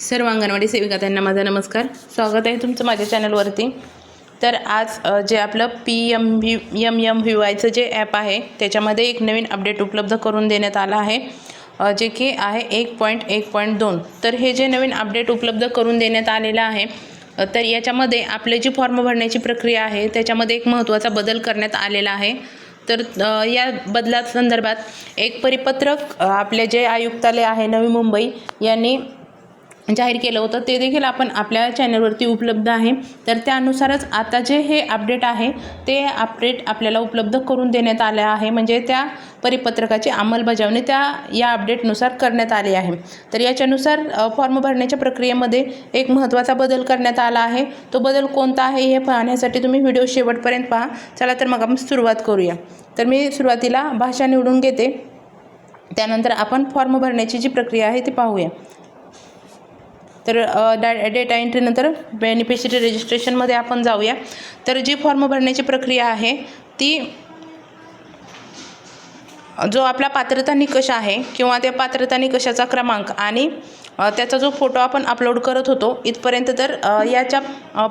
सर्व अंगणवाडी सेविका त्यांना माझा नमस्कार. स्वागत आहे तुमचं माझ्या चॅनलवरती. तर आज जे आपलं P M V M M V वायचं जे ॲप आहे त्याच्यामध्ये एक नवीन अपडेट उपलब्ध करून देण्यात आलं आहे जे की आहे एक पॉईंट एक पॉईंट दोन. तर हे जे नवीन अपडेट उपलब्ध करून देण्यात आलेलं आहे तर याच्यामध्ये आपले जी फॉर्म भरण्याची प्रक्रिया आहे त्याच्यामध्ये एक महत्त्वाचा बदल करण्यात आलेला आहे. तर या बदला संदर्भात एक परिपत्रक आपले जे आयुक्तालय आहे नवी मुंबई यांनी जाहीर केलं होतं. ते देखील आपण आपल्या चॅनलवरती उपलब्ध आहे. तर त्यानुसारच आता जे हे अपडेट आहे ते अपडेट आपल्याला उपलब्ध करून देण्यात आले आहे. म्हणजे त्या परिपत्रकाची अंमलबजावणी त्या या अपडेटनुसार करण्यात आली आहे. तर याच्यानुसार फॉर्म भरण्याच्या प्रक्रियेमध्ये एक महत्त्वाचा बदल करण्यात आला आहे. तो बदल कोणता आहे हे पाहण्यासाठी तुम्ही व्हिडिओ शेवटपर्यंत पहा. चला तर मग आपण सुरुवात करूया. तर मी सुरुवातीला भाषा निवडून घेते. त्यानंतर आपण फॉर्म भरण्याची जी प्रक्रिया आहे ती पाहूया. तर डा डेटा एंट्रीनंतर बेनिफिशरी रजिस्ट्रेशनमध्ये आपण जाऊया. तर जी फॉर्म भरण्याची प्रक्रिया आहे ती जो आपला पात्रता निकष आहे किंवा त्या पात्रता निकषाचा क्रमांक आणि त्याचा जो फोटो आपण अपलोड करत होतो इथपर्यंत तर याच्या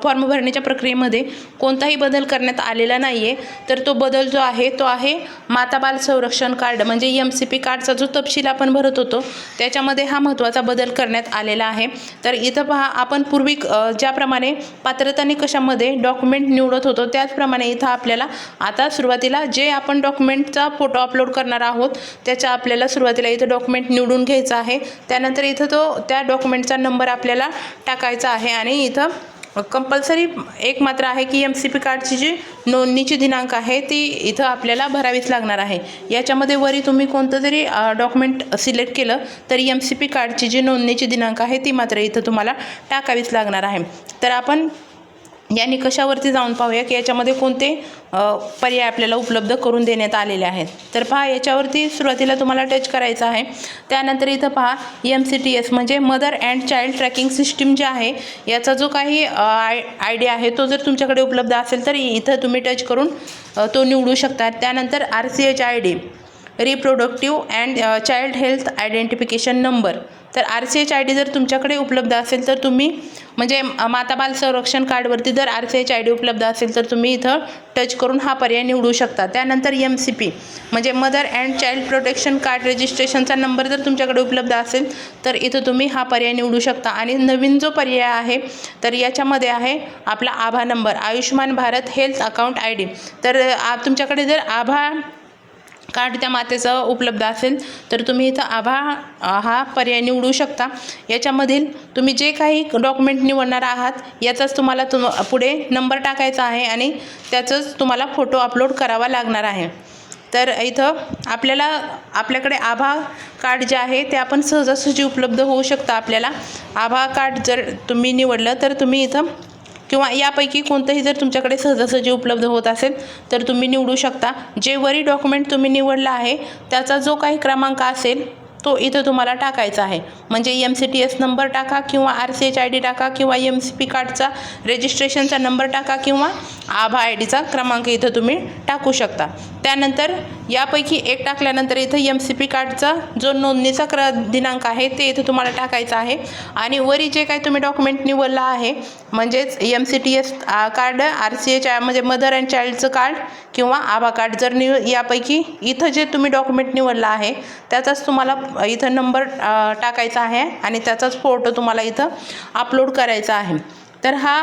फॉर्म भरण्याच्या प्रक्रियेमध्ये कोणताही बदल करण्यात आलेला नाही आहे तर तो बदल जो आहे तो आहे माता बाल संरक्षण कार्ड म्हणजे एम सी पी कार्डचा जो तपशील आपण भरत होतो त्याच्यामध्ये हा महत्त्वाचा बदल करण्यात आलेला आहे. तर इथं पहा आपण पूर्वी ज्याप्रमाणे पात्रता निकषामध्ये डॉक्युमेंट निवडत होतो त्याचप्रमाणे इथं आपल्याला आता सुरुवातीला जे आपण डॉक्युमेंटचा फोटो अपलोड करणार आहोत त्याच्या आपल्याला सुरुवातीला इथं डॉक्युमेंट निवडून घ्यायचा आहे. त्यानंतर इथं तो त्या डॉक्युमेंटचा नंबर आपल्याला टाकायचा आहे. आणि इथं कंपल्सरी एक मात्र आहे की एम सी पी कार्डची जी नोंदणीची दिनांक आहे ती इथं आपल्याला भरावीच लागणार आहे. याच्यामध्ये वरी तुम्ही कोणतं जरी डॉक्युमेंट सिलेक्ट केलं तरी एम सी पी कार्डची जी नोंदणीची दिनांक आहे ती मात्र इथं तुम्हाला टाकावीच लागणार आहे. तर आपण या निकषावरती जाऊन पाहूया की याच्यामध्ये कोणते पर्याय आपल्याला उपलब्ध करून देण्यात आलेले आहेत. तर पहा याच्यावरती सुरुवातीला तुम्हाला टच करायचं आहे. त्यानंतर इथं पहा एम सी टी एस म्हणजे mother and child tracking system जे आहे याचा जो काही आय आयडिया आहे तो जर तुमच्याकडे उपलब्ध असेल तर इथं तुम्ही टच करून तो निवडू शकता. त्यानंतर R C H I D reproductive and child health identification number तर R C H I D जर तुमच्याकडे उपलब्ध असेल तर तुम्ही म्हणजे माताबाल माता बाल संरक्षण कार्डवरती जर R C H I D उपलब्ध असेल तर तुम्ही इथं टच करून हा पर्याय निवडू शकता. त्यानंतर एम सी पी म्हणजे mother and child protection card रजिस्ट्रेशनचा number जर तुमच्याकडे उपलब्ध असेल तर इथं तुम्ही हा पर्याय निवडू शकता. आणि नवीन जो पर्याय आहे तर याच्यामध्ये आहे आपला आभा number Ayushman Bharat health account I D तर आ, तुमच्याकडे जर आभा कार्ड त्या मातेचं उपलब्ध असेल तर तुम्ही इथं आभा हा पर्याय निवडू शकता. याच्यामधील तुम्ही जे काही डॉक्युमेंट निवडणार आहात याचाच तुम्हाला तुम पुढे नंबर टाकायचा आहे आणि त्याचंच तुम्हाला फोटो अपलोड करावा लागणार आहे. तर इथं आपल्याला आपल्याकडे आभा कार्ड जे आहे ते आपण सहजासहजी उपलब्ध होऊ शकतं आपल्याला. आभा कार्ड जर तुम्ही निवडलं तर तुम्ही इथं किंवा यापैकी कोणतंही जर तुमच्याकडे सहजासहजी उपलब्ध होत असेल तर तुम्ही निवडू शकता. जे वरी डॉक्युमेंट तुम्ही निवडलं आहे त्याचा जो काही क्रमांक असेल तो इथं तुम्हाला टाकायचा आहे. म्हणजे M C T S number टाका किंवा R C H I D टाका किंवा एम सी पी कार्डचा रजिस्ट्रेशनचा नंबर टाका किंवा आभा आय डीचा क्रमांक इथं तुम्ही टाकू शकता. त्यानंतर यापैकी एक टाकल्यानंतर इथं एम सी पी कार्डचा जो नोंदणीचा क्र दिनांक आहे ते इथं तुम्हाला टाकायचा आहे. आणि वरी जे काही तुम्ही डॉक्युमेंट निवडलं आहे म्हणजेच M C T S card R C H I म्हणजे मदर अँड चाइल्डचं कार्ड किंवा आभा कार्ड जर निव यापैकी इथं जे तुम्ही डॉक्युमेंट निवडलं आहे त्याचाच तुम्हाला इथं नंबर टाकायचा आहे आणि त्याचाच फोटो तुम्हाला इथं अपलोड करायचा आहे. तर हा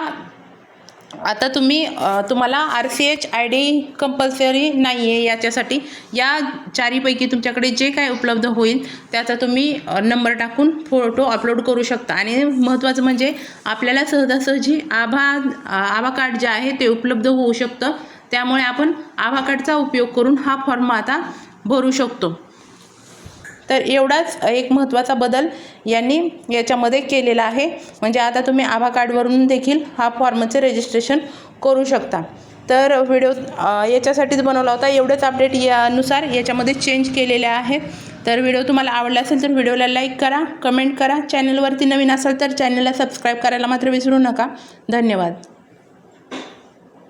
आता तुम्ही तुम्हाला R C H I D compulsory नाही आहे याच्यासाठी. या चारीपैकी तुमच्याकडे जे काय उपलब्ध होईल त्याचा तुम्ही नंबर टाकून फोटो अपलोड करू शकता. आणि महत्त्वाचं म्हणजे आपल्याला सहजासहजी आभा आभा कार्ड जे आहे ते उपलब्ध होऊ शकतं. त्यामुळे आपण आभा कार्डचा उपयोग करून हा फॉर्म आता भरू शकतो. तर एवढाच एक महत्त्वाचा बदल यांनी याच्यामध्ये केलेला आहे. म्हणजे आता तुम्ही आभा कार्डवरून देखील हा फॉर्मचे रजिस्ट्रेशन करू शकता. तर व्हिडिओ याच्यासाठीच बनवला होता. एवढेच अपडेट यानुसार याच्यामध्ये चेंज केलेले आहेत तर व्हिडिओ तुम्हाला आवडला असेल तर व्हिडिओला लाईक करा कमेंट करा. चॅनलवरती नवीन असाल तर चॅनलला सबस्क्राईब करायला मात्र विसरू नका. धन्यवाद.